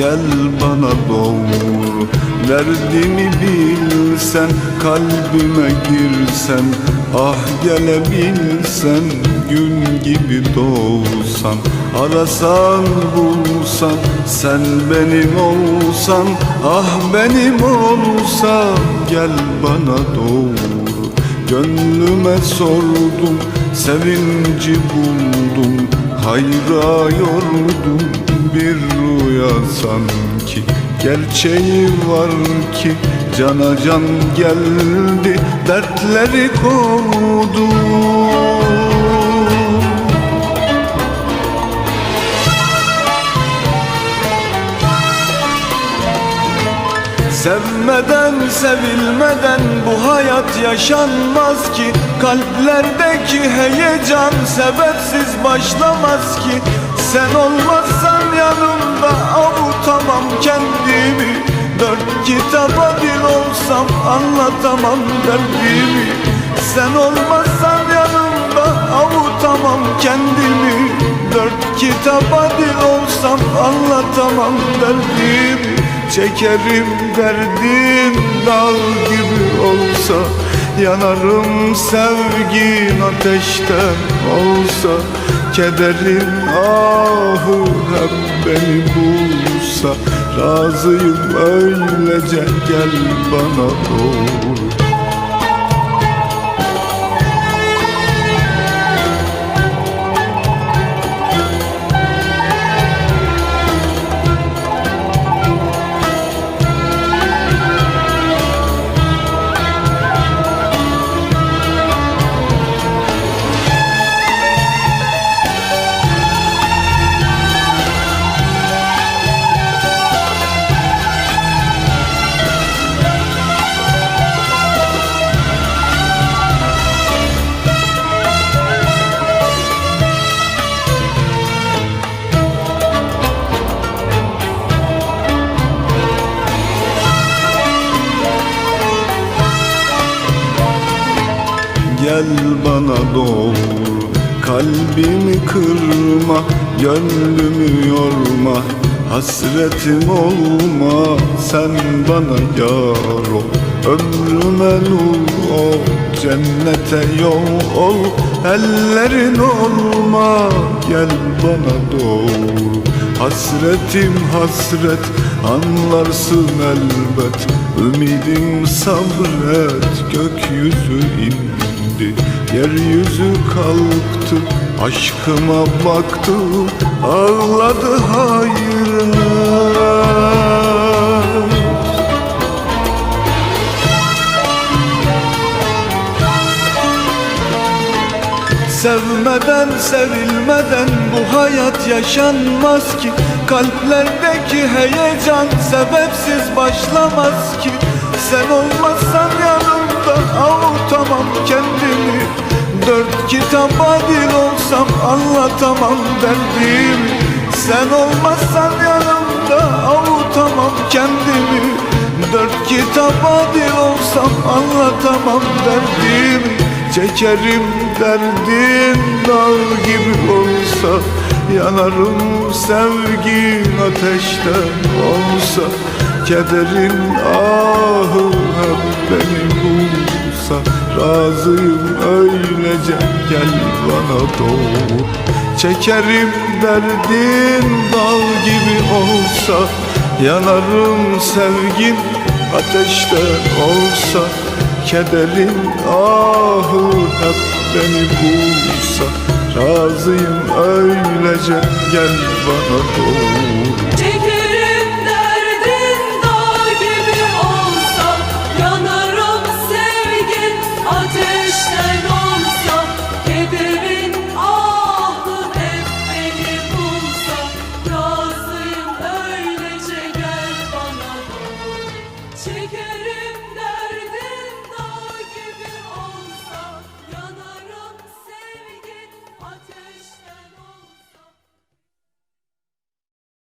gel bana doğru. Derdimi bilsen kalbime girsen Ah gelebilsen gün gibi doğsan. Arasan bulsan sen benim olsan Ah benim olsan gel bana doğru. Gönlüme sordum sevinci buldum Hayra yordum bir rüya sanki. Gerçeği var ki cana can geldi Dertleri kovdu Sevmeden sevilmeden bu hayat yaşanmaz ki. Kalplerdeki heyecan sebepsiz başlamaz ki. Sen olmazsan yanımda. Avutamam kendimi. Dört kitaba dil olsam anlatamam derdimi. Sen olmazsan yanımda. Avutamam kendimi. Dört kitaba dil olsam anlatamam derdimi. Çekerim derdim dağ gibi olsa Yanarım sevgin ateşten olsa Kederin ahı hep beni bulsa. Razıyım öylece gel bana doğru Gel bana doğru. Kalbimi kırma Gönlümü yorma. Hasretim olma Sen bana yar ol. Ömrüme nur ol Cennete yol ol. Ellerin olma Gel bana doğru Hasretim hasret Anlarsın elbet. Ümidim sabret Gökyüzü indi. Yeryüzü kalktı Aşkıma baktı. Ağladı hayran Sevmeden sevilmeden bu hayat yaşanmaz ki. Kalplerdeki heyecan sebepsiz başlamaz ki. Sen olmazsan yanımda avutamam kendimi. Dört kitaba dil olsam anlatamam derdimi. Sen olmazsan yanımda avutamam kendimi. Dört kitaba dil olsam anlatamam derdimi. Çekerim derdin dağ gibi olsa Yanarım sevgin ateşten olsa Kederin ahı hep beni bulsa Razıyım öylece gel bana doğru. Çekerim derdin dağ gibi olsa Yanarım sevgin ateşten olsa Kederin ahı hep beni bulsa Razıyım öylece gel bana doğru